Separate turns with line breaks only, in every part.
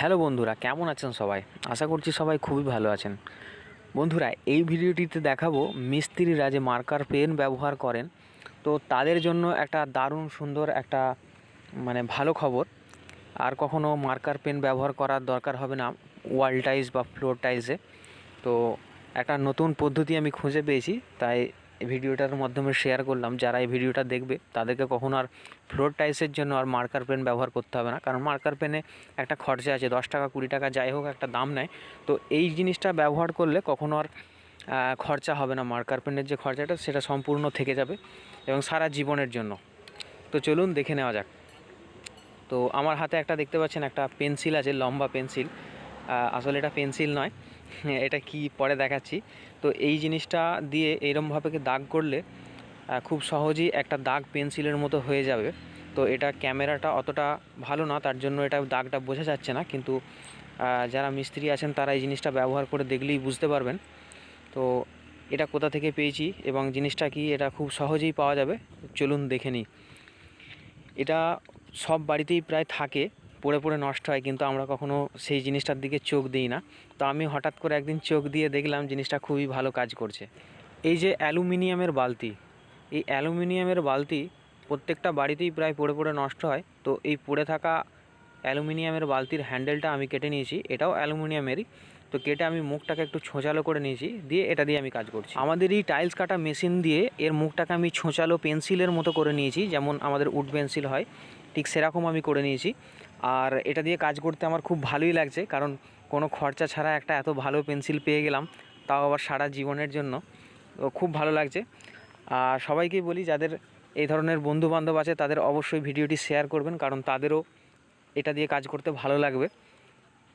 Hello বন্ধুরা, কেমন আছেন সবাই? আশা করছি সবাই খুবই ভালো আছেন। বন্ধুরা, এই ভিডিওটিতে দেখাবো মিস্ত্রিরা যে মার্কার পেন ব্যবহার করেন। তো তাদের জন্য একটা দারুণ সুন্দর একটা মানে ভালো খবর। আর কখনো মার্কার পেন ব্যবহার করার দরকার হবে না ওয়াল টাইলস বা ফ্লোর টাইলসে তো একটা নতুন পদ্ধতি আমি খুঁজে পেয়েছি, তাই ভিডিওটার মাধ্যমে শেয়ার করলাম। যারা এই ভিডিওটা দেখবে, তাদেরকে কখনো আর ফ্লোর টাইসের জন্য আর মার্কার পেন ব্যবহার করতে হবে না। কারণ মার্কার পেনে একটা খরচা আছে, দশ টাকা, কুড়ি টাকা, যাই হোক, একটা দাম নেয়। তো এই জিনিসটা ব্যবহার করলে কখনো আর খরচা হবে না। মার্কার পেনের যে খরচাটা, সেটা সম্পূর্ণ থেকে যাবে এবং সারা জীবনের জন্য। তো চলুন দেখে নেওয়া যাক। তো আমার হাতে একটা দেখতে পাচ্ছেন, একটা পেন্সিল আছে, লম্বা পেন্সিল আসলে এটা পেন্সিল নয়। এটা কি পরে দেখাচ্ছি। তো এই জিনিসটা দিয়ে এইরমভাবে দাগ করলে খুব সহজেই একটা দাগ পেন্সিলের মতো হয়ে যাবে। তো এটা ক্যামেরাটা অতটা ভালো না, তার জন্য এটা দাগটা বোঝা যাচ্ছে না। কিন্তু যারা মিস্ত্রি আছেন, তারা এই জিনিসটা ব্যবহার করে দেখলেই বুঝতে পারবেন। তো এটা কোথা থেকে পেয়েছি এবং জিনিসটা কি, এটা খুব সহজেই পাওয়া যাবে? চলুন দেখে নিই। এটা সব বাড়িতেই প্রায় থাকে। পড়ে পড়ে নষ্ট হয়, কিন্তু আমরা কখনো সেই জিনিসটার দিকে চোখ দিই না। তো আমি হঠাৎ করে একদিন চোখ দিয়ে দেখলাম জিনিসটা খুবই ভালো কাজ করছে। এই যে অ্যালুমিনিয়ামের বালতি, এই অ্যালুমিনিয়ামের বালতি প্রত্যেকটা বাড়িতেই প্রায় পড়ে পড়ে নষ্ট হয়। তো এই পড়ে থাকা অ্যালুমিনিয়ামের বালতির হ্যান্ডেলটা আমি কেটে নিয়েছি, এটাও অ্যালুমিনিয়ামেরই। তো কেটে আমি মুখটাকে একটু ছোঁচালো করে নিয়েছি, দিয়ে এটা দিয়ে আমি কাজ করছি। আমাদের এই টাইলস কাটা মেশিন দিয়ে এর মুখটাকে আমি ছোঁচালো পেন্সিলের মতো করে নিয়েছি, যেমন আমাদের উড পেন্সিল হয়, ঠিক সেরকম আমি করে নিয়েছি। আর এটা দিয়ে কাজ করতে আমার খুব ভালোই লাগছে, কারণ কোনো খরচা ছাড়া একটা এত ভালো পেন্সিল পেয়ে গেলাম, তাও আবার সারা জীবনের জন্য। খুব ভালো লাগছে। আর সবাইকেই বলি, যাদের এই ধরনের বন্ধু বান্ধব আছে, তাদের অবশ্যই ভিডিওটি শেয়ার করবেন, কারণ তাদেরও এটা দিয়ে কাজ করতে ভালো লাগবে।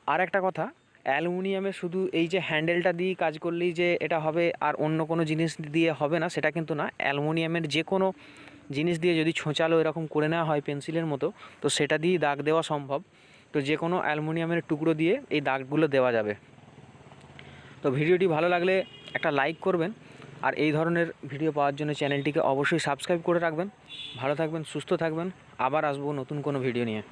আর একটা কথা, অ্যালুমিনিয়ামে শুধু এই যে হ্যান্ডেলটা দিয়ে কাজ করলেই যে এটা হবে, আর অন্য কোনো জিনিস দিয়ে হবে না, সেটা কিন্তু না। অ্যালুমিনিয়ামের যে কোনো জিনিস দিয়ে যদি ছোঁচালো এরকম করে নেওয়া হয় পেন্সিলের মতো, তো সেটা দিয়ে দাগ দেওয়া সম্ভব। তো যে কোনো অ্যালুমিনিয়ামের টুকরো দিয়ে এই দাগগুলো দেওয়া যাবে। তো ভিডিওটি ভালো লাগলে একটা লাইক করবেন, আর এই ধরনের ভিডিও পাওয়ার জন্য চ্যানেলটিকে অবশ্যই সাবস্ক্রাইব করে রাখবেন। ভালো থাকবেন, সুস্থ থাকবেন, আবার আসব নতুন কোনো ভিডিও নিয়ে।